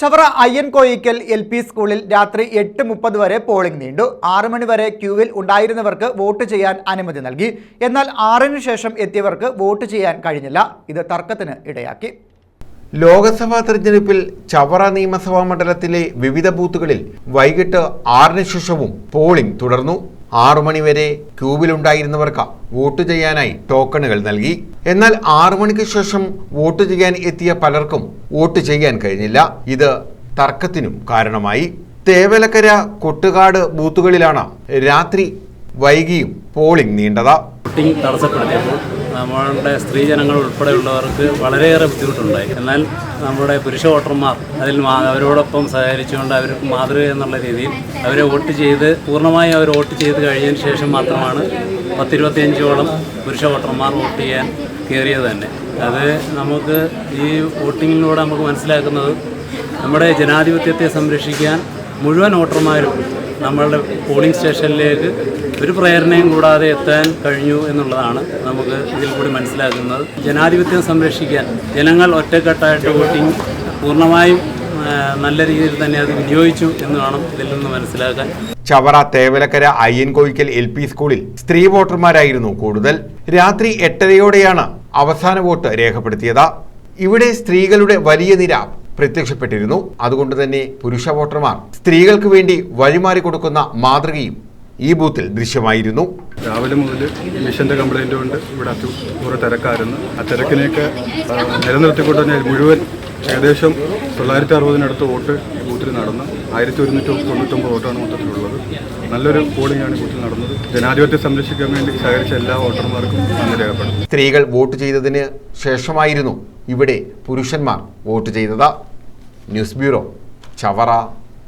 Chavara Ayyan Koyikkal L P സ്കൂളിൽ രാത്രി എട്ട് മുപ്പത് വരെ പോളിംഗ് നീണ്ടു. ആറ് മണി വരെ ക്യൂവിൽ ഉണ്ടായിരുന്നവർക്ക് വോട്ട് ചെയ്യാൻ അനുമതി നൽകി. എന്നാൽ ആറിനു ശേഷം എത്തിയവർക്ക് വോട്ട് ചെയ്യാൻ കഴിഞ്ഞില്ല. ഇത് തർക്കത്തിന് ഇടയാക്കി. ലോക്സഭാ തെരഞ്ഞെടുപ്പിൽ ചവറ നിയമസഭാ മണ്ഡലത്തിലെ വിവിധ ബൂത്തുകളിൽ വൈകിട്ട് ആറിന് ശേഷവും പോളിംഗ് തുടർന്നു. ആറു മണിവരെ ക്യൂബിലുണ്ടായിരുന്നവർക്ക് വോട്ട് ചെയ്യാനായി ടോക്കണുകൾ നൽകി. എന്നാൽ ആറു മണിക്ക് ശേഷം വോട്ട് ചെയ്യാൻ എത്തിയ പലർക്കും വോട്ട് ചെയ്യാൻ കഴിഞ്ഞില്ല. ഇത് തർക്കത്തിനും കാരണമായി. തേവലക്കര കൊട്ടുകാട് ബൂത്തുകളിലാണ് രാത്രി വൈകിയും പോളിംഗ് നീണ്ടത്. വോട്ടിംഗ് തടസ്സപ്പെടുത്തിയപ്പോൾ നമ്മളുടെ സ്ത്രീജനങ്ങൾ ഉൾപ്പെടെയുള്ളവർക്ക് വളരെയേറെ ബുദ്ധിമുട്ടുണ്ടായി. എന്നാൽ നമ്മുടെ പുരുഷ വോട്ടർമാർ അതിൽ അവരോടൊപ്പം സഹകരിച്ചുകൊണ്ട് അവർക്ക് മാതൃക എന്നുള്ള രീതിയിൽ അവരെ വോട്ട് ചെയ്ത് പൂർണമായും അവർ വോട്ട് ചെയ്ത് കഴിഞ്ഞതിന് ശേഷം മാത്രമാണ് പത്തിരുപത്തിയഞ്ചോളം പുരുഷ വോട്ടർമാർ വോട്ട് ചെയ്യാൻ കയറിയത് തന്നെ. അത് നമുക്ക് ഈ വോട്ടിങ്ങിലൂടെ നമുക്ക് മനസ്സിലാക്കുന്നത് നമ്മുടെ ജനാധിപത്യത്തെ സംരക്ഷിക്കാൻ മുഴുവൻ വോട്ടർമാരും നമ്മളുടെ പോളിംഗ് സ്റ്റേഷനിലേക്ക് ഒരു പ്രേരണയും കൂടാതെ എത്താൻ കഴിഞ്ഞു എന്നുള്ളതാണ് നമുക്ക് ഇതിൽ കൂടി മനസ്സിലാക്കുന്നത് ജനാധിപത്യം സംരക്ഷിക്കാൻ ജനങ്ങൾ ഒറ്റക്കെട്ടായിട്ട് വോട്ടിംഗ് പൂർണമായും നല്ല രീതിയിൽ തന്നെ അത് വിനിയോഗിച്ചു എന്ന് വേണം ഇതിൽ നിന്ന് മനസ്സിലാക്കാൻ. ചവറ തേവലക്കര അയ്യൻകോയിക്കൽ എൽ പി സ്കൂളിൽ സ്ത്രീ വോട്ടർമാരായിരുന്നു കൂടുതൽ. രാത്രി എട്ടരയോടെയാണ് അവസാന വോട്ട് രേഖപ്പെടുത്തിയത്. ഇവിടെ സ്ത്രീകളുടെ വലിയ നിര പ്രത്യക്ഷപ്പെട്ടിരുന്നു. അതുകൊണ്ട് തന്നെ പുരുഷ വോട്ടർമാർ സ്ത്രീകൾക്ക് വേണ്ടി വഴിമാറി കൊടുക്കുന്ന മാതൃകയും ഈ ബൂത്തിൽ ദൃശ്യമായിരുന്നു. രാവിലെ മുതൽ മിഷന്റെ കംപ്ലൈന്റ് കൊണ്ട് ഇവിടെ അത്യ കുറേ തിരക്കായിരുന്നു. ആ തിരക്കിനെയൊക്കെ നിലനിർത്തിക്കൊണ്ട് തന്നെ മുഴുവൻ ഏകദേശം തൊള്ളായിരത്തി അറുപതിനടുത്ത് വോട്ട് ഈ ബൂത്തിൽ നടന്നു ആയിരത്തി ഒരുന്നൂറ്റി തൊണ്ണൂറ്റൊമ്പത് വോട്ടാണ് മൊത്തത്തിലുള്ളത്. നല്ലൊരു പോളിംഗാണ് ബൂത്തിൽ നടന്നത്. ജനാധിപത്യം സംരക്ഷിക്കാൻ വേണ്ടി സഹകരിച്ച എല്ലാ വോട്ടർമാർക്കും നന്ദി രേഖപ്പെടുന്നു. സ്ത്രീകൾ വോട്ട് ചെയ്തതിന് ശേഷമായിരുന്നു ഇവിടെ പുരുഷന്മാർ വോട്ട് ചെയ്തത്. News bureau Chavara.